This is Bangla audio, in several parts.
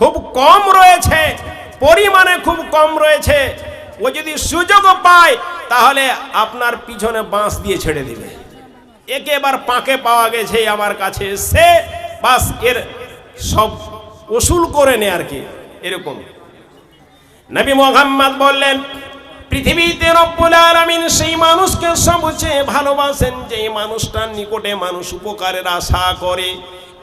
খুব কম রয়েছে, পরিমাণে খুব কম রয়েছে। ও যদি সুযোগ পায়, তাহলে আপনার পিছনে বাঁশ দিয়ে ছেড়ে দিবে। একে এবার পাকে পাওয়া গেছে আমার কাছে। সে বাসের সব ওসুল করে নে আর কি, এরকম। নবী মোহাম্মদ বললেন, পৃথিবীতে রব্বুল আলামিন সেই মানুষকে সবচেয়ে ভালোবাসেন যে মানুষটার নিকটে মানুষ উপকারের আশা করে।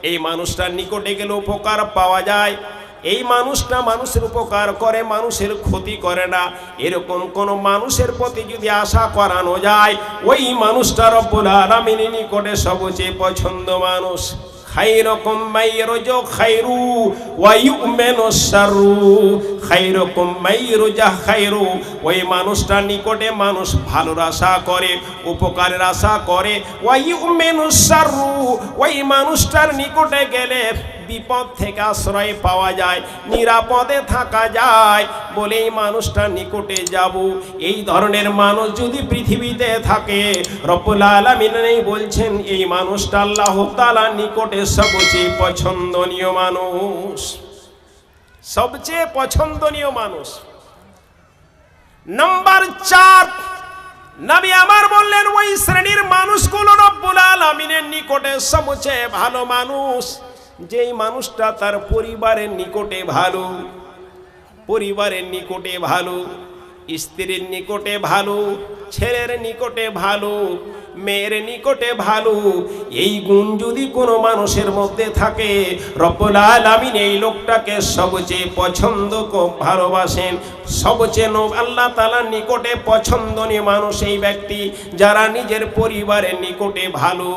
এই মানুষটার নিকটে গেলে উপকার পাওয়া যায়। এই মানুষটা মানুষের উপকার করে, মানুষের ক্ষতি করে না। এরকম কোন মানুষের প্রতি যদি আশা করানো যায়, ওই মানুষটা রব্বুল নিকটে সবচেয়ে পছন্দ মানুষ। খাইরকম মাইরুজু খাইরু ওয়া ইউমিনু শাররু। খাইরকম মাইরুজা খাইরু ওই মানুষটার নিকটে মানুষ ভালোর আশা করে, উপকারের আশা করে। ওয়া ইউমিনু শাররু। ওই মানুষটার নিকটে গেলে বিপদ থেকে আশ্রয় পাওয়া যায়, নিরাপদে থাকা যায় বলে এই মানুষটার নিকটে যাব। এই ধরনের মানুষ যদি পৃথিবীতে থাকে, রব্বুল আলামিন বলছেন, এই মানুষটা আল্লাহ তাআলার নিকটে সবচেয়ে পছন্দনীয় মানুষ। সবচেয়ে পছন্দনীয় মানুষ। নাম্বার চার, নবী আমার বললেন, ওই শ্রেণির মানুষগুলো রব্বুল আলামিনের নিকটে সবচেয়ে ভালো মানুষ। যেই মানুষটা তার পরিবারের নিকটে ভালো, পরিবারের নিকটে ভালো, স্ত্রীর নিকটে ভালো, ছেলের নিকটে ভালো, মেয়ের নিকটে ভালো, এই গুণ যদি কোনো মানুষের মধ্যে থাকে, রব্বুল আলামিন এই লোকটাকে সবচেয়ে পছন্দ ভালোবাসেন। সবচেয়ে আল্লাহ তালার নিকটে পছন্দনীয় মানুষ এই ব্যক্তি যারা নিজের পরিবারের নিকটে ভালো।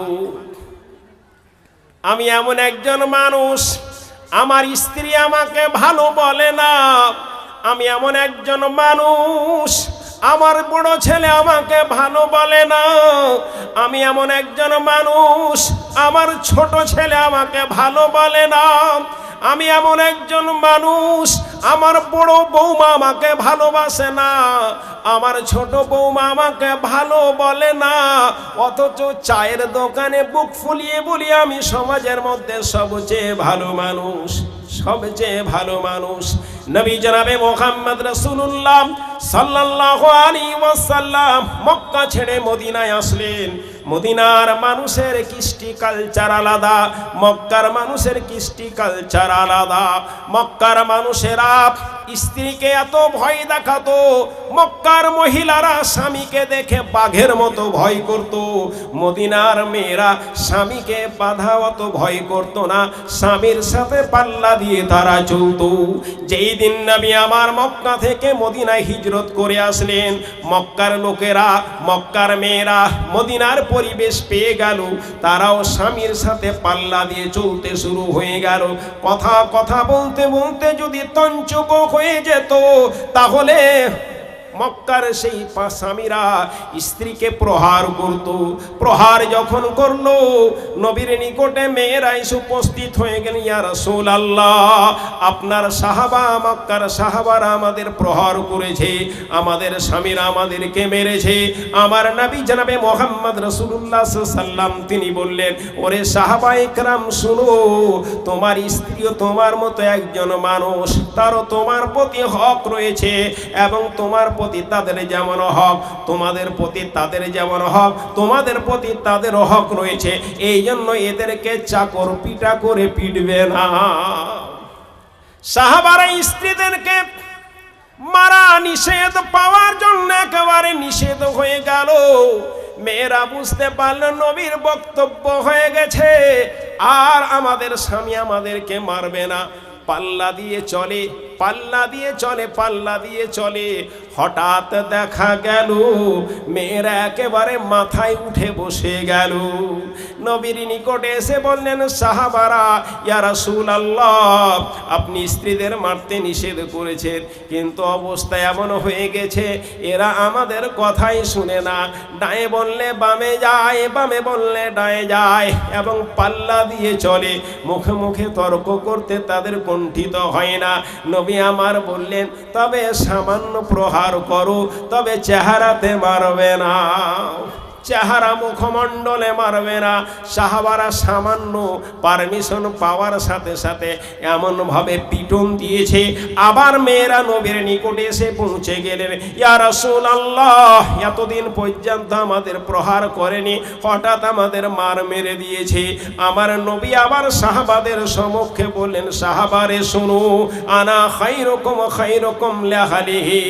আমি এমন একজন মানুষ, আমার স্ত্রী আমাকে ভালো বলে না। আমি এমন একজন মানুষ, আমার বড় ছেলে আমাকে ভালো বলে না। আমি এমন একজন মানুষ, আমার ছোট ছেলে আমাকে ভালো বলে না। আমি এমন একজন মানুষ, আমার বড় বৌমা আমাকে ভালোবাসে না, আমার ছোট বৌমা আমাকে ভালো বলে না, অথচ চায়ের দোকানে বুক ফুলিয়ে বলি আমি সমাজের মধ্যে সবচেয়ে ভালো মানুষ, সবচেয়ে ভালো মানুষ। নবী জনাবে মোহাম্মদ রসুল্লাহ সাল্লাল্লাহু আলী ওয়াসাল্লাম মক্কা ছেড়ে মদিনায় আসলেন। মদিনার মানুষের কৃষ্টি কালচার আলাদা মক্কার মানুষের কৃষ্টি কালচার আলাদা। মক্কার মানুষেরা স্ত্রীকে এত ভয় দেখাতো, মক্কার মহিলারা স্বামীকে দেখে বাঘের মতো ভয় করত। মদিনার মেয়েরা স্বামীকে বাধা অত ভয় করত না, স্বামীর সাথে পাল্লা দিয়ে তারা চলতো। যেই দিন নবী আমার মক্কা থেকে মদিনায় হিজরত করে আসলেন, মক্কার লোকেরা, মক্কার মেয়েরা মদিনার পরিবেশ পেয়ে গেল। তারাও স্বামীর সাথে পাল্লা দিয়ে চলতে শুরু হয়ে গেল। কথা কথা বলতে বলতে যদি তঞ্চক হয়ে যেত তাহলে মক্কার সেই স্বামীরা স্ত্রীকে প্রহার করত। প্রহার যখন করল, নবীর নিকটে মেয়েরা এসে উপস্থিত হয়ে গেল, ইয়া রাসূল আল্লাহ আপনার সাহাবা, মক্কার সাহাবারা আমাদের প্রহার করেছে, আমাদের স্বামীরা আমাদেরকে মেরেছে। আমার নবী জানাবে মোহাম্মদ রসুল্লাহ সাল্লাম তিনি বললেন, ওরে সাহাবা একরাম, শুনো, তোমার স্ত্রীও তোমার মতো একজন মানুষ, তারও তোমার প্রতি হক রয়েছে এবং তোমার প্রতি তাদের যেমন হক, তোমাদের প্রতি তাদের যেমন হক, তোমাদের প্রতি তাদের হক রয়েছে। এই জন্য এদেরকে চাকর পিটা করে পিটবে না। সাহাবারা স্ত্রীদেরকে মারা নিষেধ পাওয়ার জন্য একেবারে নিষেধ হয়ে গেল। মেয়েরা বুঝতে পারল নবীর বক্তব্য হয়ে গেছে। আর আমাদের স্বামী আমাদেরকে মারবে না। পাল্লা দিয়ে চলে, পাল্লা দিয়ে চলে, পাল্লা দিয়ে চলে। হঠাৎ দেখা গেল, মেয়েরা একেবারে মাথায় উঠে বসে গেল। নবীর নিকটে এসে বললেন, সাহাবারা, ইয়া রাসূলুল্লাহ, আপনি স্ত্রীদের মারতে নিষেধ করেছেন, কিন্তু অবস্থা এমন হয়ে গেছে, এরা আমাদের কথাই শুনে না। ডায়ে বললে, বামে যায়, বামে বললে ডায়ে যায়, এবং পাল্লা দিয়ে চলে। মুখে মুখে তর্ক করতে তাদের কণ্ঠিত হয় না। নবী আমার বললেন, তবে সামান্য প্রহার করো তবে চেহারাতে মারবে না চেহারা মুখমণ্ডলে মারবে না। সাহাবারা সামান্য পারমিশন পাওয়ার সাথে সাথে এমনভাবে পিটন দিয়েছে। আবার মেয়েরা নবীর নিকটে এসে পৌঁছে গেলেন। ইয়া রাসূল আল্লাহ এতদিন পর্যন্ত আমাদের প্রহার করেনি, হঠাৎ আমাদের মার মেরে দিয়েছে। আমার নবী আবার সাহাবাদের সমক্ষে বললেন, সাহাবারে শুনো, আনা খাইরকম খাইরকম লেহালিহি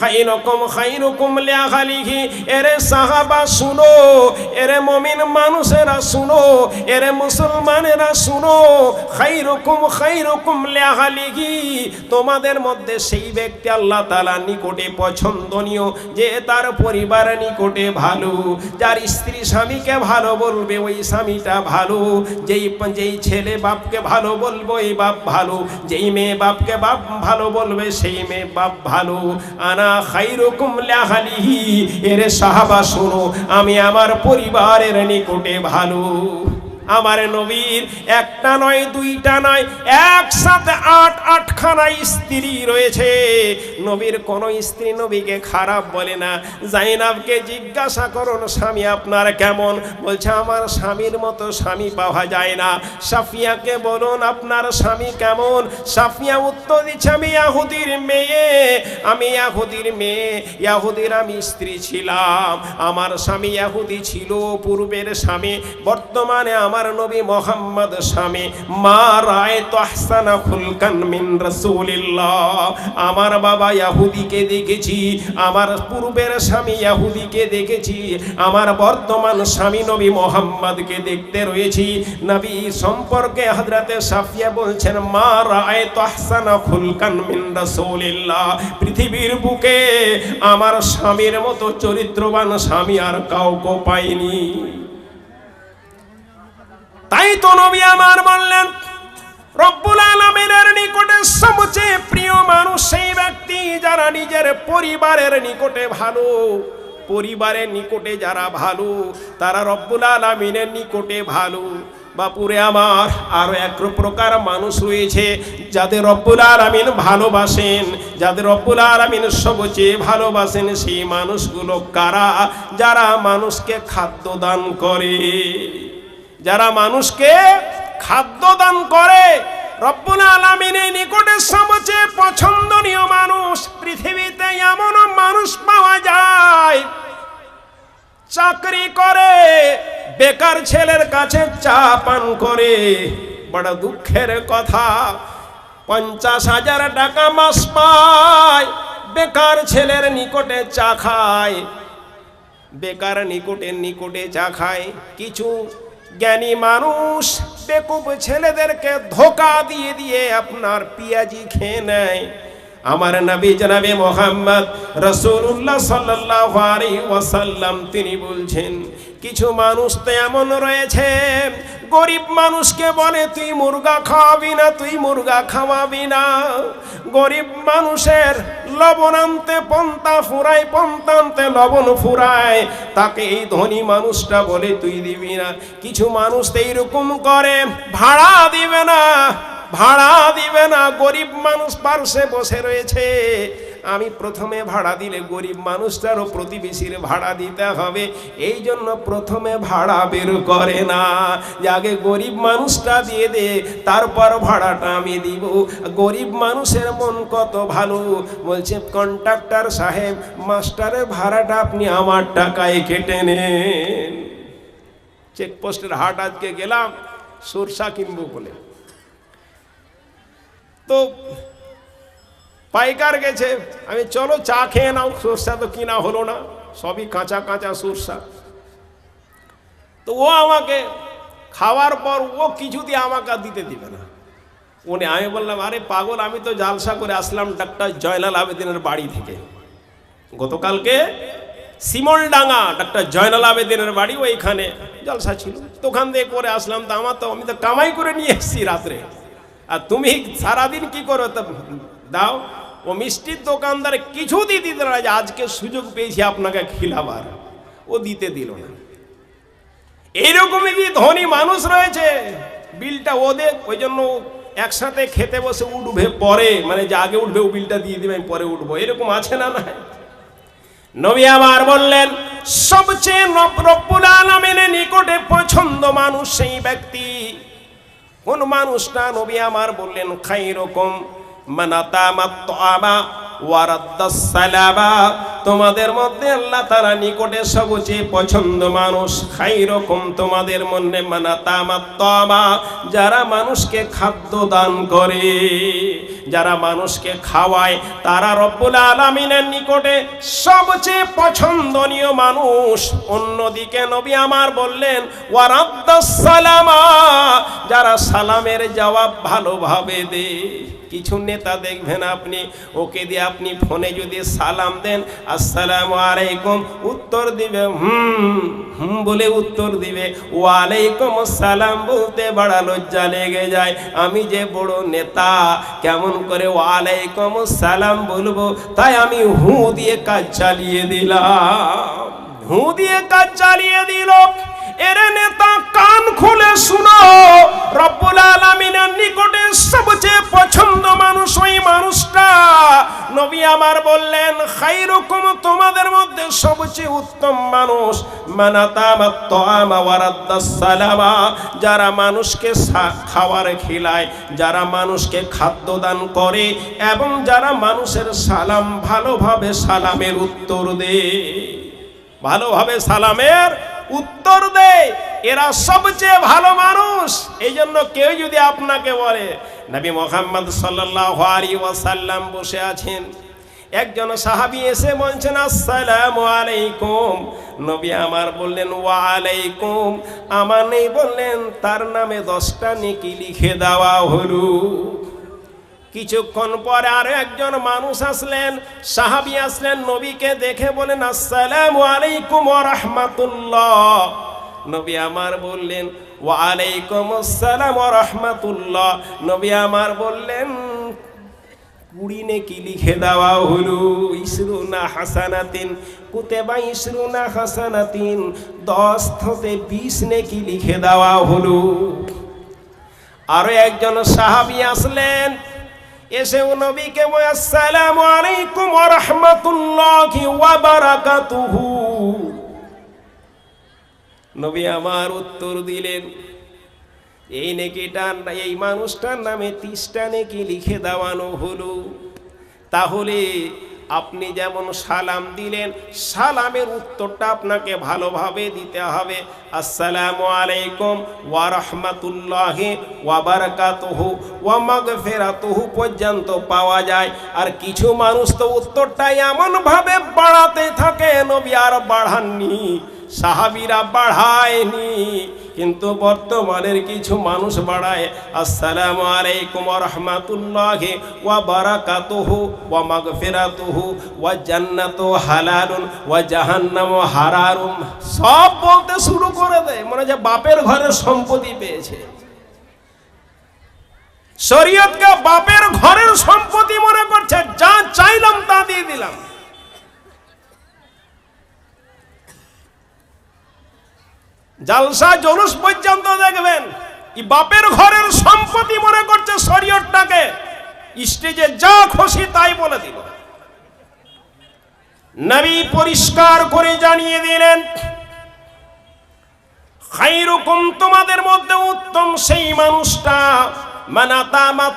খাইরকম খাইরকম লেহালিহি এরে সাহাবা শুনো, এরে মমিন মানুষেরা শুনো, এরে মুসলমানেরা শুনো, খাইরকম খাইরকম লেহালিহি তোমাদের মধ্যে সেই ব্যক্তি আল্লাহ তালা নিকটে পছন্দনীয়, যে তার পরিবার নিকটে ভালো, যার স্ত্রী স্বামীকে ভালো বলবে, ওই স্বামীটা ভালো, যেই যেই ছেলে বাপকে ভালো বলব এই বাপ ভালো, যেই মেয়ে বাপকে বাপ ভালো বলবে, সেই মেয়ে বাপ ভালো। আনা খাইরকম লেহালিহি এরে সাহাবা শোনো আমি আমার পরিবারের নিকটে ভালো আমার নবীর, একটা নয়, দুইটা নয়, একসাথে আট, আটখানা স্ত্রী রয়েছে। নবীর কোন স্ত্রী নবীকে খারাপ বলে না। জাইনাবকে জিজ্ঞাসা করুন, স্বামী, আপনার কেমন? বলছে, আমার স্বামীর মতো স্বামী পাওয়া যায় না। সাফিয়াকে বলুন, আপনার স্বামী কেমন? সাফিয়া উত্তর দিচ্ছে, আমি ইয়াহুদির মেয়ে। আমি ইয়াহুদির মেয়ে। ইয়াহুদির আমি স্ত্রী ছিলাম। আমার স্বামী ইয়াহুদি ছিল, পূর্বের স্বামী। বর্তমানে আমার নবী মোহাম্মদ স্বামী, মা রায় তহসানা ফুলকান মিন রাসূলিল্লাহ। আমার বাবা ইয়াহুদিকে দেখেছি, আমার পূর্বের স্বামী ইয়াহুদিকে দেখেছি, আমার বর্তমান স্বামী নবী মোহাম্মদকে দেখতে রয়েছি। নবী সম্পর্কে হযরতে সাফিয়া বলছেন, মা রায় তহসানা ফুলকান মিন রাসূলিল্লাহ। পৃথিবীর বুকে আমার স্বামীর মতো চরিত্রবান স্বামী আর কাউকে পাইনি। তাই তো নবী আমার বললেন, রব্বুল আলমিনের নিকটে সবচেয়ে প্রিয় মানুষ সেই ব্যক্তি যারা নিজের পরিবারের নিকটে ভালো, পরিবারের নিকটে যারা ভালো, তারা রব্বুল আলমিনের নিকটে ভালো। বাপুরে আমার আরও এক প্রকার মানুষ রয়েছে যাদের রব্বুল আলমিন ভালোবাসেন, যাদের রব্বুল আলমিন সবচেয়ে ভালোবাসেন সেই মানুষগুলো কারা? যারা মানুষকে খাদ্য দান করে। যারা মানুষকে খাদ্য দান করে, রব্বুল আলমিনের নিকটে সবচেয়ে পছন্দনীয় মানুষ, পৃথিবীতে এমন মানুষ পাওয়া যায়, চাকরি করে, বেকার ছেলের কাছে চা পান করে। বড় দুঃখের কথা, পঞ্চাশ হাজার টাকা মাস পায়, বেকার ছেলের নিকটে চা খায়, বেকার নিকটে নিকটে চা খায়, কিছু জ্ঞানী মানুষ বেকুব ছেলেদেরকে ধোকা দিয়ে দিয়ে আপনার পিয়াজি খেয়ে নেয়। আমার নবী জনাবে মোহাম্মদ রসুল্লাহ সাল্লাহ ওয়াসাল্লাম, তিনি বলছেন, কিছু মানুষ তো এমন রয়েছে, গরিব মানুষকে বলে, তুই মুরগা খাওয়াবি না, তুই মুরগা খাওয়াবি না। গরিব মানুষের লবণ আনতে, পন্তা ফুরায়, পন্তা আনতে লবণ ফুরায়, তাকে এই ধনী মানুষটা বলে, তুই দিবি না। কিছু মানুষ তো এইরকম করে, ভাড়া দিবে না। ভাড়া দিবে না, গরিব মানুষ পার্শ্বে বসে রয়েছে। আমি প্রথমে ভাড়া দিলে গরিব মানুষটারও প্রতিবেশীর ভাড়া দিতে হবে। এই জন্য প্রথমে ভাড়া বের করে না। যে আগে গরিব মানুষটা দিয়ে দে, তারপর ভাড়াটা আমি দিব। গরিব মানুষের মন কত ভালো। বলছে, কন্ট্রাক্টর সাহেব, মাস্টারের ভাড়াটা আপনি আমার টাকায় কেটে নেন। চেকপোস্টের হাট আজকে গেলাম, সরষা কিনবো বলে। তো পাইকার গেছে, আমি চলো চা খেয়ে নাও, সরষা তো কিনা হলো না, সবই কাঁচা কাঁচা সরষা। তো ও আমাকে খাওয়ার পর ও কিছুতে আমাকে দিতে দিবে না। উনি, আমি বললাম, আরে পাগল, আমি তো জালসা করে আসলাম ডাক্তার জয়লাল আবেদিনের বাড়ি থেকে। গতকালকে সিমলডাঙ্গা ডাক্তার জয়নাল আবেদিনের বাড়ি ওইখানে জলসা ছিল। তো ওখান থেকে করে আসলাম, তো আমার তো, আমি তো কামাই করে নিয়ে এসেছি রাত্রে। আর তুমি সারাদিন কি করো দাও। ও মিষ্টির দোকানদার কিছু দিতে না, যে আজকে সুযোগ পেয়েছি আপনাকে খিলাবার। ও দিতে দিল না। এইরকমই কি ধনী মানুষ রয়েছে? বিলটা ও দেখ ওই জন্য একসাথে খেতে বসে উঠবে পরে মানে যে আগে উঠবে ও বিলটা দিয়ে দিবে, আমি পরে উঠবো। এরকম আছে না না নবী আমার বললেন, সবচেয়ে রব্বুল আলমিনের নিকটে পছন্দ মানুষ সেই ব্যক্তি। কোন মানুষটা নবী আমার বললেন খাই রকম মানাতামা তোমাদের মধ্যে আল্লাহ তারা নিকটে সবচেয়ে পছন্দ মানুষ। খাই রকম তোমাদের মধ্যে মানাতামা যারা মানুষকে খাদ্য দান করে, যারা মানুষকে খাওয়ায়, তারা রব্বুল আলমিনের নিকটে সবচেয়ে পছন্দনীয় মানুষ। অন্যদিকে নবী আমার বললেন ওয়ারাদ্দাসালামা যারা সালামের জবাব ভালোভাবে দে কিছু নেতা দেখবেন আপনি, ওকে দিয়ে আপনি ফোনে যদি সালাম দেন, আসসালামু আলাইকুম। উত্তর দিবে, হুম হুম, বলে উত্তর দিবে। ওয়ালাইকুম আসসালাম, বলতে বড় লজ্জা লেগে যায়। আমি যে বড় নেতা, কেমন করে ওয়ালাইকুম সালাম বলব, তাই আমি হু দিয়ে কাজ চালিয়ে দিলাম। হু দিয়ে কাজ চালিয়ে দিল। এর নেতা কান খুলে শুনো। রব্বুল আলামিনের নিকটে সবচেয়ে পছন্দ মানুষ ওই মানুষটা। নবী আমার বললেন খাইরুকুম তোমাদের মধ্যে সবচেয়ে উত্তম মানুষ সালামা যারা মানুষকে খাবার খিলায়, যারা মানুষকে খাদ্য দান করে এবং যারা মানুষের সালাম ভালোভাবে সালামের উত্তর দেয়। ভালোভাবে সালামের উত্তর দেয়, এরা সবচেয়ে ভালো মানুষ। এই জন্য কেউ যদি আপনাকে বলে, নবী মোহাম্মদ আলাইহি ওয়াসাল্লাম বসে আছেন। একজন সাহাবী এসে বলছেন, আসসালামু আলাইকুম। নবী আমার বললেন, ওয়ালাইকুম। আমার নেই বললেন, তার নামে দশটা নেকি লিখে দেওয়া হলো। কিছুক্ষণ পরে আরও একজন মানুষ আসলেন। সাহাবি আসলেন নবীকে দেখে বলেন, আসসালামু আলাইকুম রহমাতুল্লাহ। নবী আমার বললেন, ওয়ালাইকুম আসসালাম রাহমাতুল্লাহ। নবী আমার বললেন, কুড়ি নেকি লিখে দেওয়া হলো, ইসরুনা হাসানাতিন, কুতেবা ইসরুনা হাসানাতিন, দশ থেকে বিশ নেকি লিখে দেওয়া হলো। আরও একজন সাহাবি আসলেন এসে ও নবীকে আসসালামু আলাইকুম ওয়া রাহমাতুল্লাহি ওয়া বারাকাতুহু। নবী আমার উত্তর দিলেন, এই নেকিটা এই মানুষটার নামে তিসটা নেকি লিখে দেওয়ানো হলো। তাহলে আপনি যেমন সালাম দিলেন, সালামের উত্তরটা আপনাকে ভালোভাবে দিতে হবে। আসসালামু আলাইকুম ওয়া রাহমাতুল্লাহি ওয়া বারাকাতুহু ওয়া মাগফিরাতুহু পর্যন্ত পাওয়া যায়। আর কিছু মানুষ তো উত্তরটা এমন ভাবে বাড়াতে থাকে, নবী আর বাড়াননি, সাহাবিরা বাড়ায়নি। কিন্তু বর্তমানের কিছু মানুষ বাড়ায়, আসসালামু আলাইকুম রাহমাতুল্লাহি ওয়া বারাকাতুহু ওয়া মাগফিরাতুহু ওয়া জান্নাতু হালালুন ওয়া জাহান্নামু হারারুম সব বলতে শুরু করে দেয়, মনে যে বাপের ঘরের সম্পত্তি পেয়েছে। শরীয়তকে বাপের ঘরের সম্পত্তি মনে করছে, যা চাইলাম তা দিয়ে দিলাম। জালসা জলুস পর্যন্ত দেখবেন বাপের ঘরের সম্পত্তি মনে করছে শরীয়তটাকে। স্টেজে যা খুশি তাই বলে দিল। নবী পরিষ্কার করে জানিয়ে দিলেন খাইরুকুম তোমাদের মধ্যে উত্তম সেই মানুষটা মানাতামা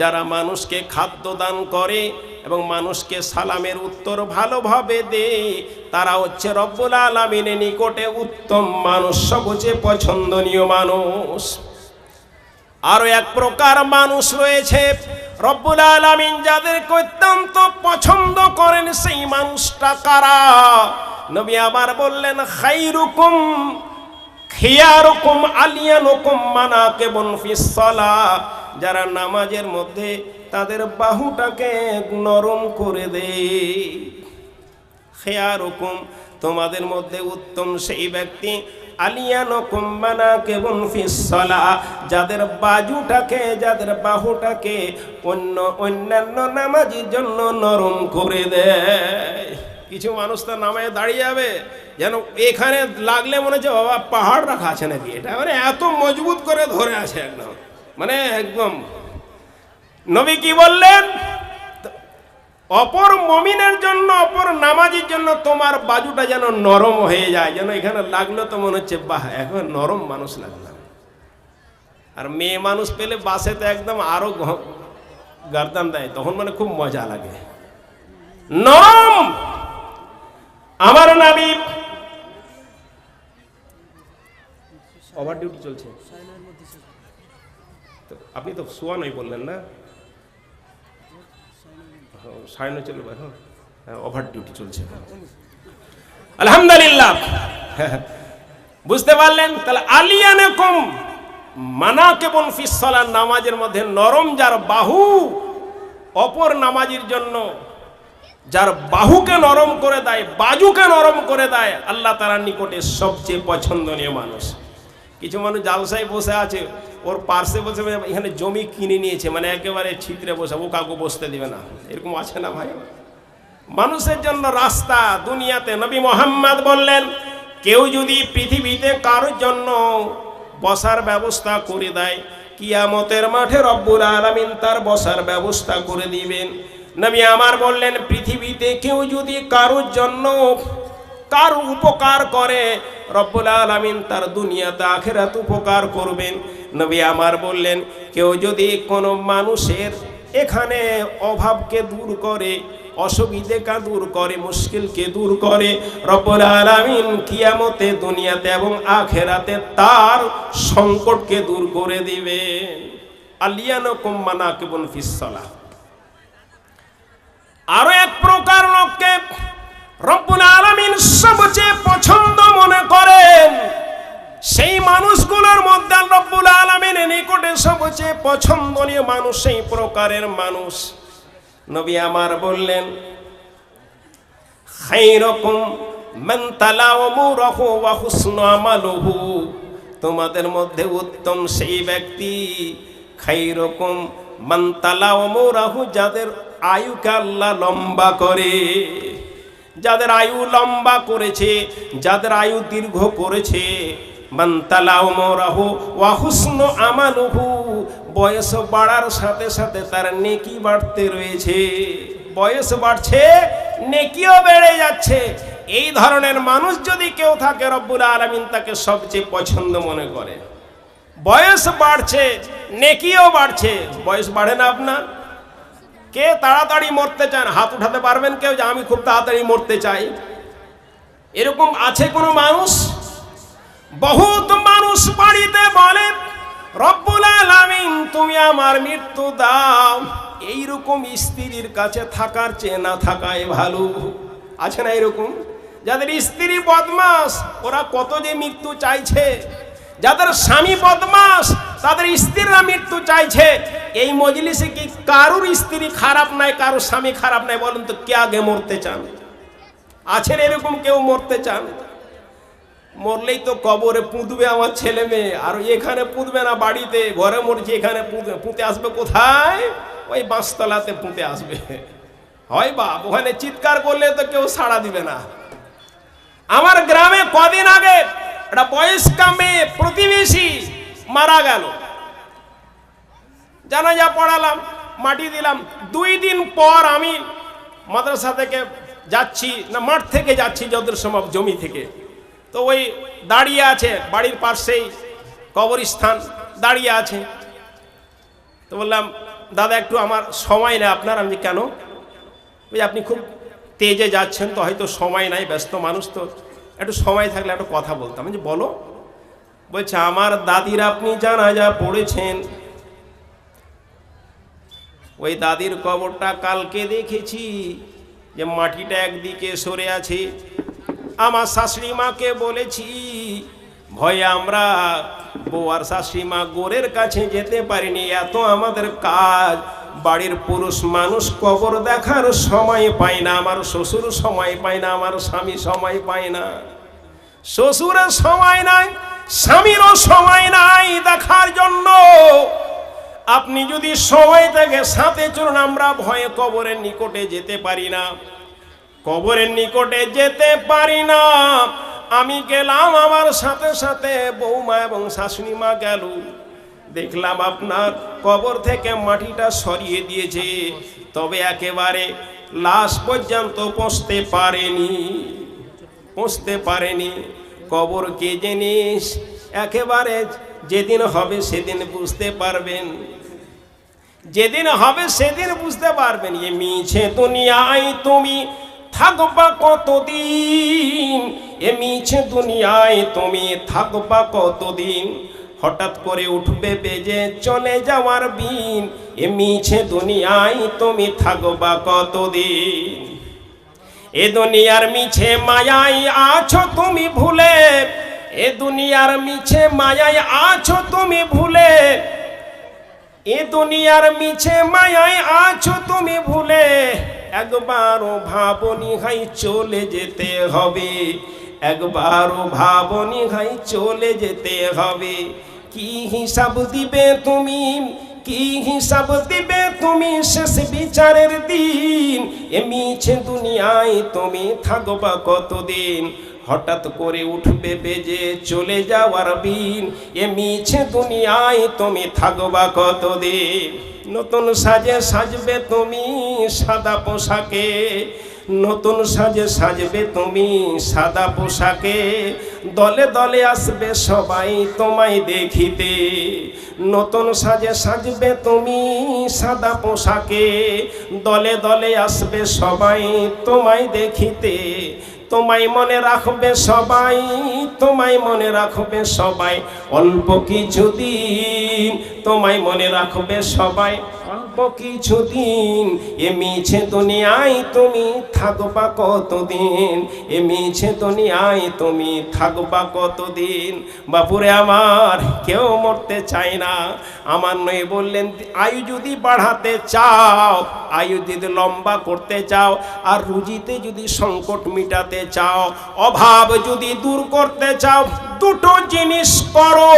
যারা মানুষকে খাদ্য দান করে এবং মানুষকে সালামের উত্তর ভালোভাবে দেয় তারা হচ্ছে রব্বুল আলমিনের নিকটে উত্তম মানুষ, সবচেয়ে পছন্দনীয় মানুষ। আরও এক প্রকার মানুষ রয়েছে, রব্বুল আলামিন যাদেরকে অত্যন্ত পছন্দ করেন সেই মানুষটা কারা? নবী আবার বললেন খাইরুকুম খিয়ারুকুম, আলিয়ানুকুম মানাকিবুন ফিস সালাহ। যারা নামাজের মধ্যে তাদের বাহুটাকে নরম করে দেয় খেয়ারুকুম, তোমাদের মধ্যে উত্তম সেই ব্যক্তি যাদের বাজুটাকে, যাদের বাহুটাকে অন্য অন্যান্য নামাজির জন্য নরম করে দেয় কিছু মানুষ তো নামে দাঁড়িয়ে যাবে, যেন এখানে লাগলে মনে হচ্ছে বাবা পাহাড় রাখা আছে নাকি? এটা মানে এত মজবুত করে ধরে আছে একদম। মানে একদম নবী কি বললেন? অপর মমিনের জন্য অপর নামাজির জন্য তোমার বাজুটা যেন নরম হয়ে যায় যেন এখানে লাগল তো মনে হচ্ছে বাহ এখন নরম মানুষ লাগলাম। আর মেয়ে মানুষ পেলে বাসে তো একদম আরও ঘ- গার্দান দেয় তখন মানে খুব মজা লাগে। নরম! আমার নাবি ওভার ডিউটি চলছে। তো আপনি তো শোয়ানোই বললেন না? হ্যাঁ, চলবে হ্যাঁ। ওভার ডিউটি চলছে। আলহামদুলিল্লাহ। বুঝতে পারলেন? তাহলে আলিয়ানে কম মানা কেবল ফিসলার নামাজের মধ্যে নরম যার বাহু অপর নামাজির জন্য যার বাহুকে নরম করে দেয় বাজুকে নরম করে দেয় আল্লাহ তালার নিকটে সবচেয়ে পছন্দনীয় মানুষ। কিছু মানুষ জালসায় বসে আছে ওর পার্শ্বে বসে এখানে জমি কিনে নিয়েছে মানে একেবারে বসে ও কাউকে বসতে দিবে না। এরকম আছে না, ভাই? মানুষের জন্য রাস্তা দুনিয়াতে নবী মোহাম্মদ বললেন, কেউ যদি পৃথিবীতে কারোর জন্য বসার ব্যবস্থা করে দেয়, কিয়ামতের মাঠে রব্বুল আলামিন তার বসার ব্যবস্থা করে দিবেন। নবী আমার বললেন, পৃথিবীতে কেউ যদি কারোর জন্য কার উপকার করে? রব্বুল আলামিন তার দুনিয়াতে আখেরাত উপকার করবেন। নবী আমার বললেন, কেউ যদি কোনো মানুষের এখানে অভাবকে দূর করে, অসুবিধেকে দূর করে, মুশকিলকে দূর করে, রব্বুল আলামিন কিয়ামতে দুনিয়াতে এবং আখেরাতে তার সংকটকে দূর করে দিবেন আলিয়ানকুম মানাকিবুন ফিসসালাহ আরও এক প্রকার লোককে রব্বুল আলামিন সবচেয়ে পছন্দ মনে করেন। সেই মানুষগুলোর মধ্যে রব্বুল আলামিনের নিকটে সবচেয়ে পছন্দনীয় মানুষ সেই প্রকারের মানুষ। নবী আমার বললেন খাইরকুম মান তালাওমুরাহু ওয়া হুসনু আমালুহু। তোমাদের মধ্যে উত্তম সেই ব্যক্তি খাইরকুম মান তালাওমুরাহু যাদের আয়ুকে আল্লাহ লম্বা করে। যাদের আয়ু লম্বা করেছে, যাদের আয়ু দীর্ঘ করেছে আমালুহু, বয়স বাড়ার সাথে সাথে তার নেকি বাড়তে রয়েছে। বয়স বাড়ছে, নেকিও বেড়ে যাচ্ছে। এই ধরনের মানুষ যদি কেউ থাকে, রব্বুল আলমিন তাকে সবচেয়ে পছন্দ মনে করে। বয়স বাড়ছে, নেকিও বাড়ছে। বয়স বাড়ে না আপনার? কে তাড়াতাড়ি মরতে চান? হাত উঠাতে পারবেন কেউ? যে আমি খুব তাড়াতাড়ি মরতে চাই। এরকম আছে কোনো মানুষ? বহুত মানুষ বাড়িতে বলে, রব্বুল আলামিন, তুমি আমার মৃত্যু দাও। এইরকম স্ত্রীর কাছে থাকার চেয়ে না থাকাই ভালো। আছে না এরকম? যাদের স্ত্রী বদমাস, ওরা কত যে মৃত্যু চাইছে। যাদের স্বামী বদমাস, তাদের স্ত্রীরা মৃত্যু চাইছে। এই মজলিসে কি কারুর স্ত্রী খারাপ নাই, কারুর স্বামী খারাপ নাই বলেন তো, কে আগে মরতে চান? আছেন এরকম কেউ মরতে চান? মরলেই তো কবরে পুঁতবে আমার ছেলে মেয়ে, আর এখানে পুঁতবে না বাড়িতে, ঘরে মরছে, এখানে পুঁতে আসবে কোথায়? ওই বাঁশতলাতে পুঁতে আসবে। হয় বাপ, ওখানে চিৎকার করলে তো কেউ সাড়া দিবে না। আমার গ্রামে কদিন আগে একটা বয়স্কা মেয়ে প্রতিবেশী মারা গেল। জানাজা পড়ালাম, মাটি দিলাম। দুই দিন পর আমি মাদ্রাসা থেকে যাচ্ছি, না, মাঠ থেকে যাচ্ছি যত সম্ভব জমি থেকে। তো ওই দাঁড়িয়ে আছে, বাড়ির পাশেই কবরস্থান, দাঁড়িয়ে আছে। তো বললাম, দাদা, একটু আমার সময় নেই আপনার, আমি কেন? ওই আপনি খুব তেজে যাচ্ছেন, তো হয়তো সময় নাই, ব্যস্ত মানুষ, তো একটু সময় থাকলে একটু কথা বলতাম। যে বলো। বলছে, আমার দাদির আপনি জানাজা পড়েছেন ওই দাদির কবরটা কালকে দেখেছি যে মাটিটা একদিকে সরে আছে। আমার শাশুড়ি মাকে বলেছি, ভয়ে আমরা বউ আর শাশুড়ি মা গোরের কাছে যেতে পারিনি। এত আমাদের কাজ। বাড়ির পুরুষ মানুষ কবর দেখার সময় পায় না। আমার শ্বশুর সময় পায় না, আমার স্বামী সময় পায় না। শ্বশুরের সময় নাই, স্বামীরও সময় নাই দেখার জন্য। আপনি যদি সময় থাকে সাথে চলুন, আমরা ভয়ে কবরের নিকটে যেতে পারি না। কবরের নিকটে যেতে পারি না। আমি গেলাম, আমার সাথে সাথে বৌমা এবং শাশুড়ি মা গেল। দেখলাম আপনার কবর থেকে মাটিটা সরিয়ে দিয়েছে, তবে একেবারে লাশ পর্যন্ত পৌঁছতে পারেনি। পৌঁছতে পারেনি। কবর কে জিনিস? একেবারে যেদিন হবে সেদিন বুঝতে পারবেন। যেদিন হবে সেদিন বুঝতে পারবেন, এ মিছে দুনিয়ায় তুমি থাকবা কতদিন? এ মিছে দুনিয়ায় তুমি থাকবা কতদিন? হঠাৎ করে উঠবে বেজে চলে যাওয়ার বিন এ মিছে দুনিয়ায় তুমি থাকবা কতদিন? এ দুনিয়ার মিছে মায়াই আছো তুমি ভুলে, এ দুনিয়ার মিছে মায়াই আছো তুমি ভুলে এ দুনিয়ার মিছে মায়ায় আছো তুমি ভুলে। একবারও ভাবনি হাই চলে যেতে হবে। একবারও ভাবনি হাই চলে যেতে হবে। কি হিসাব দিবে তুমি? কি হিসাব দিবে তুমি শেষ বিচারের দিন? এ মিছে দুনিয়ায় তুমি থাকবা কতদিন? হঠাৎ করে উঠবে বেজে চলে যাওয়ার বিন। এ মিছে দুনিয়ায় তুমি থাকবা কতদিন? নতুন সাজে সাজবে তুমি সাদা পোশাকে। নতুন সাজে সাজবে তুমি সাদা পোশাকে। দলে দলে আসবে সবাই তোমায় দেখিতে। নতুন সাজে সাজবে তুমি সাদা পোশাকে। দলে দলে আসবে সবাই তোমায় দেখিতে। তোমায় মনে রাখবে সবাই তোমায় মনে রাখবে সবাই। অল্প কিছুদিন তোমায় মনে রাখবে সবাই। অল্প কিছুদিন, এ মিছে দুনিয়ায় তুমি থাকবা কতদিন? এ মিছে দুনিয়ায় তুমি থাকবা কতদিন? বাপুরে আমার, কেউ মরতে চায় না। আমার নয় বললেন, আয়ু যদি বাড়াতে চাও, আয়ু যদি লম্বা করতে চাও, আর রুজিতে যদি সংকট মিটাতে চাও, অভাব যদি দূর করতে চাও, দুটো জিনিস করো।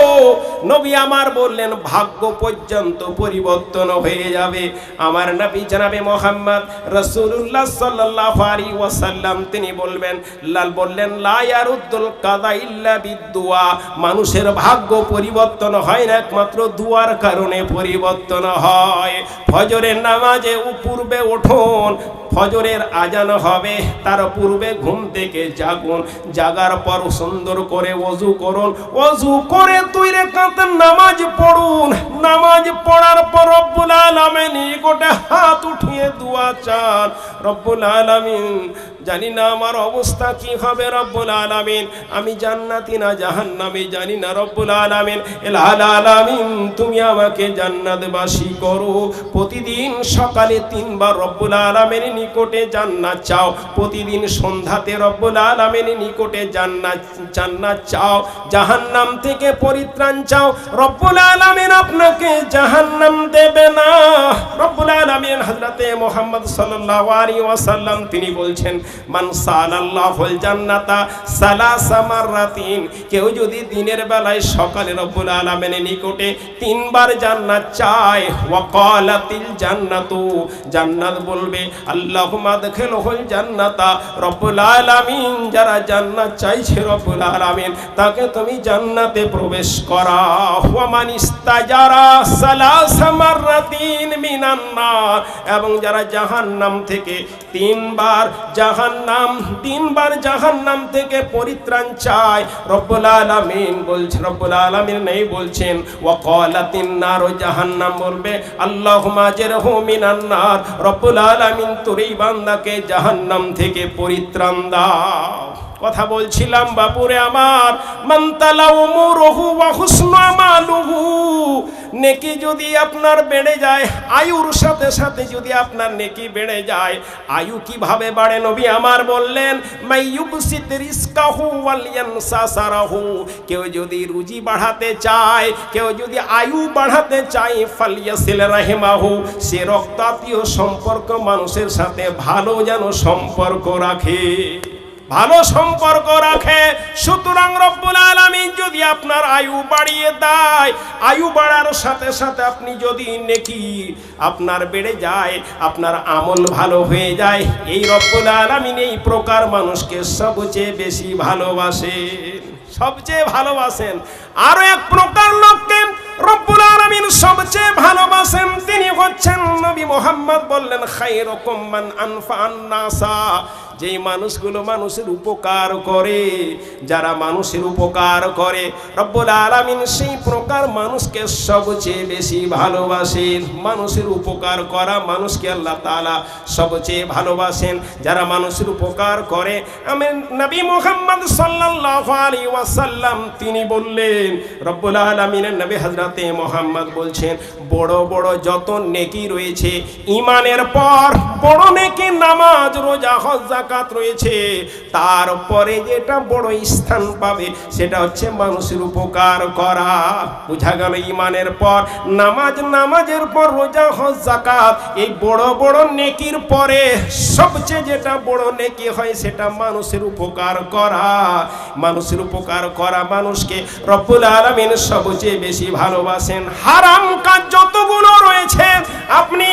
নবী আমার বললেন, ভাগ্য পর্যন্ত পরিবর্তন হয়ে যাবে আমার নবী জানাবে মোহাম্মদ রসুল্লাহ সাল্লাহ আলী ওয়াসাল্লাম, তিনি বলবেন, লাল বললেন লায়ারুদ্দুল কাদা ইল্লা বিদুয়া মানুষের ভাগ্য পরিবর্তন হয় না, একমাত্র দুয়ার কারণে পরিবর্তন হয়। ফজরের নামাজে পূর্বে উঠুন, ফজরের আজান হবে, তার পূর্বে ঘুম থেকে জাগুন, জাগার পর সুন্দর করে অজু করুন অজু করে তুই রেখাতে নামাজ পড়ুন। নামাজ পড়ার পর রব্বুল আলামিন গোটে হাত উঠিয়ে দুয়া চান। রব্বুল আলামিন জানি না আমার অবস্থা কি হবে রব্বুল আলামিন। আমি জান্নাতি না জাহান্নামী, জানি না রব্বুল আলামিন। এলাল আলামিন তুমি আমাকে জান্নাতবাসী করো। প্রতিদিন সকালে তিনবার রব্বুল আলামিন নিকটে জান্নাত চাও। প্রতিদিন সন্ধ্যাতে রব্বুল আলামিন নিকটে জান্নাত জান্নাত চাও। জাহান্নাম থেকে পরিত্রাণ চাও। রব্বুল আলামিন আপনাকে জাহান্নাম দেবে না। রব্বুল আলামিন হযরতে মুহাম্মদ সাল্লাল্লাহু আলাইহি ওয়াসাল্লাম তিনি বলছেন মান সালাল্লাহুল জান্নাতা সালাসা মাররাতিন। কেউ যদি দিনের বেলায় সকালে রব্বুল আলামিনের নিকটে তিনবার জান্নাত চায় ওয়া ক্বালাতিল জান্নাতু। জান্নাত বলবে, আল্লাহুম্মা জান্নাতা। রব্বুল আলামিন যারা জান্নাত চাইছে রব্বুল আলামিন, তাকে তুমি জান্নাতে প্রবেশ করাও। ওয়া মান ইস্তাজারা সালাসা মাররাতিন মিনান নার। এবং যারা জাহান্নাম থেকে তিনবার জাহান্নাম, তিনবার জাহান্নাম থেকে পরিত্রাণ চায়। রব্বুল আলামিন বলছে, রব্বুল আলামিন নেই বলছেন, ওয়াকালাতিন নার, জাহান্নাম বলবে, আল্লাহুম্মা জেরহু মিনান নার। রব্বুল আলামিন তোর এই বান্দাকে জাহান্নাম থেকে পরিত্রাণ দাও। কথা বলছিলাম, বাপুরে আমার। নেকি যদি আপনার বেড়ে যায়, আয়ুর সাথে সাথে যদি আপনার নেকি বেড়ে যায়, আয়ু কীভাবে বাড়ে নবী আমার বললেন কেউ যদি রুজি বাড়াতে চায়, কেউ যদি আয়ু বাড়াতে চায় ফালিয়াসিল রাহিমাহু। সে রক্তাতীয় সম্পর্ক মানুষের সাথে ভালো যেন সম্পর্ক রাখে। ভালো সম্পর্ক রাখে। সুতরাং রব্বুল আলামিন যদি আপনার আয়ু বাড়িয়ে দেয়, আয়ু বাড়ার সাথে সাথে আপনি যদি নেকি আপনার বেড়ে যায়, আপনার আমল ভালো হয়ে যায়, এই রব্বুল আলামিন এই প্রকার মানুষকে সবচেয়ে বেশি ভালোবাসেন। সবচেয়ে ভালোবাসেন। আরও এক প্রকার লোককে রব্বুল আলামিন সবচেয়ে ভালোবাসেন, তিনি হচ্ছেন নবী মোহাম্মদ বললেন খাই রকম মান আনফা আন্নাসা। যেই মানুষগুলো মানুষের উপকার করে, যারা মানুষের উপকার করে, রব্বুল আলামিন সেই প্রকার মানুষকে সবচেয়ে বেশি ভালোবাসেন। মানুষের উপকার করা মানুষকে আল্লাহ তাআলা সবচেয়ে ভালোবাসেন। যারা মানুষের উপকার করে, আমি নবী মোহাম্মদ সাল্লাল্লাহু আলাইহি ওয়াসাল্লাম, তিনি বললেন, রব্বুল আলামিনের নবী হযরতে মোহাম্মদ বলছেন, বড় বড় যত নেকি রয়েছে ইমানের পর বড় নেকি নামাজ, রোজা হজ জাকাত রয়েছে। তারপরে যেটা বড় স্থান পাবে, সেটা হচ্ছে মানুষের উপকার করা। বোঝা গেল ইমানের পর? নামাজ নামাজের পর রোজা, হজ জাকাত এই বড় বড় নেকির পরে সবচেয়ে যেটা বড় নেকি হয়, সেটা মানুষের উপকার করা। মানুষের উপকার করা মানুষকে রব্বুল আলামিন সবচেয়ে বেশি ভালোবাসেন। হারাম কাজ যতগুলো রয়েছে, আপনি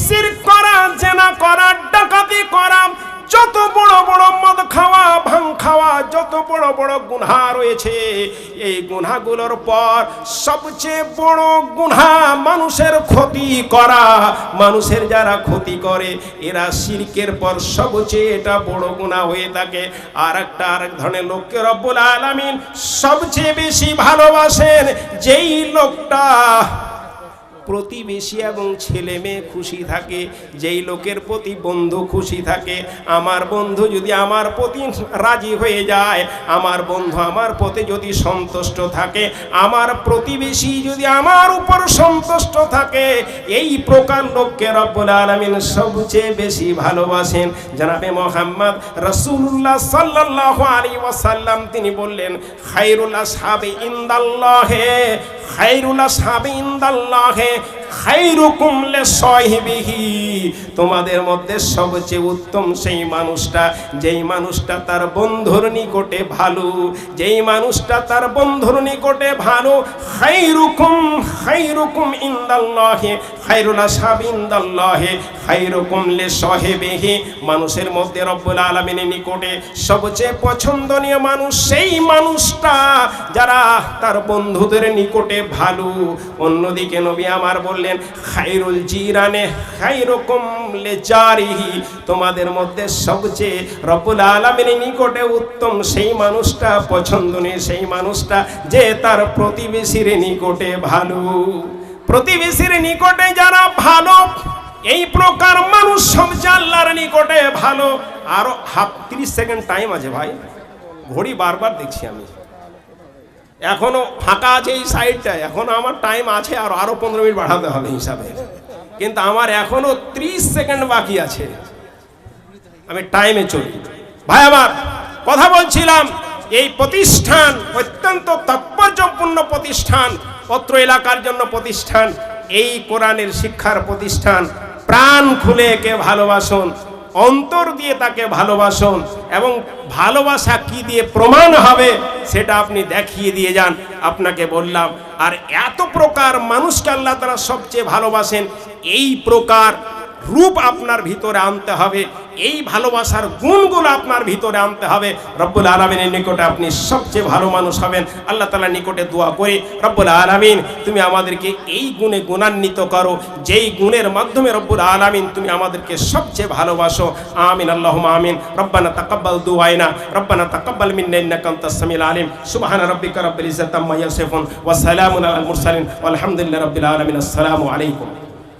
সির করা, জেনা করা, ডাকাতি করা যত বড় বড় মদ খাওয়া, ভাং খাওয়া, যত বড় বড় গুনহা রয়েছে, এই গুনহাগুলোর পর সবচেয়ে বড় গুনহা মানুষের ক্ষতি করা। মানুষের যারা ক্ষতি করে, এরা শিরকের পর সবচেয়ে এটা বড় গুনাহ হয়ে থাকে। আর একটা আরেক ধরনের লোককে রব্বুল আলামিন সবচেয়ে বেশি ভালোবাসেন, যেই লোকটা প্রতিবেশী এবং ছেলে মেয়ে খুশি থাকে, যেই লোকের প্রতি বন্ধু খুশি থাকে, আমার বন্ধু যদি আমার প্রতি রাজি হয়ে যায়, আমার বন্ধু আমার প্রতি যদি সন্তুষ্ট থাকে, আমার প্রতিবেশী যদি আমার উপর সন্তুষ্ট থাকে, এই প্রকার লোককে রব্বুল আলামিন সবচেয়ে বেশি ভালোবাসেন। জানাবে মোহাম্মদ রসুল্লাহ সাল্লাল্লাহু আলাইহি ওয়াসাল্লাম তিনি বললেন, খায়রুল আসহাবি ইনদাল্লাহে তোমাদের মধ্যে সবচেয়ে উত্তম সেই মানুষটা, যেই মানুষটা তার বন্ধুর নিকটে ভালো, যেই মানুষটা তার বন্ধুর নিকটে ভালো, খাইরুকুম খাইরুকুম ইনদাল্লাহি খাইরুল আসহাব ইনদাল্লাহি খাইরুকুম লিসাহিবিহি মানুষের মধ্যে রব্বুল আলামিনের নিকটে সবচেয়ে পছন্দনীয় মানুষ সেই মানুষটা যারা তার বন্ধুদের নিকটে ভালো। অন্যদিকে নবী আমার বললেন খাইরুল জিরানে খাইরকম লেজারিহি। তোমাদের মধ্যে সবচেয়ে রব্বুল আলামিনের নিকটে উত্তম সেই মানুষটা, পছন্দনীয় সেই মানুষটা যে তার প্রতিবেশীর নিকটে ভালো। প্রতিবেশীর নিকটে যারা ভালো, এই প্রকার মানুষ সবচেয়ে আল্লাহর নিকটে ভালো। আরও হাফ তিরিশ সেকেন্ড টাইম আছে ভাই। ঘড়ি বারবার দেখছি আমি। এখনও ফাঁকা আছে এই সাইডটা এখন আমার টাইম আছে আর আরও পনেরো মিনিট বাড়াতে হবে হিসাবে। কিন্তু আমার এখনও ত্রিশ সেকেন্ড বাকি আছে। আমি টাইমে চলি। ভাই, আমার কথা বলছিলাম। এই প্রতিষ্ঠান অত্যন্ত তাৎপর্যপূর্ণ প্রতিষ্ঠান, পত্র এলাকার জন্য প্রতিষ্ঠান। এই কোরআনের শিক্ষার প্রতিষ্ঠান। প্রাণ খুলে একে ভালোবাসুন, অন্তর দিয়ে তাকে ভালোবাসুন, এবং ভালোবাসা কি দিয়ে প্রমাণ হবে সেটা আপনি দেখিয়ে দিয়ে যান। আপনাকে বললাম, আর এত প্রকার মানুষকে আল্লাহ তারা সবচেয়ে ভালোবাসেন, এই প্রকার রূপ আপনার ভিতরে আনতে হবে। এই ভালোবাসার গুণগুলো আপনার ভিতরে আনতে হবে। রব্বুল আলমিনের নিকটে আপনি সবচেয়ে ভালো মানুষ হবেন। আল্লাহ তালার নিকটে দোয়া করে, রব্বুল আলমিন, তুমি আমাদেরকে এই গুণে গুণান্বিত করো। যেই গুণের মাধ্যমে রব্বুল আলমিন তুমি আমাদেরকে সবচেয়ে ভালোবাসো। আমিন আল্লাহ আমিন। রব্বানা তাকাব্বাল দুআইনা, রব্বানা তাকাব্বাল মিন্না ইন্নাকা আনতাস আলিম। সুবহান রাব্বিকা রাব্বিল ইজ্জাতি আম্মা ইয়াসিফুন ওয়া সালামুন আলাল মুরসালিন। ওয়ালহামদুলিল্লাহি রাব্বিল আলামিন। আসসালামু আলাইকুম।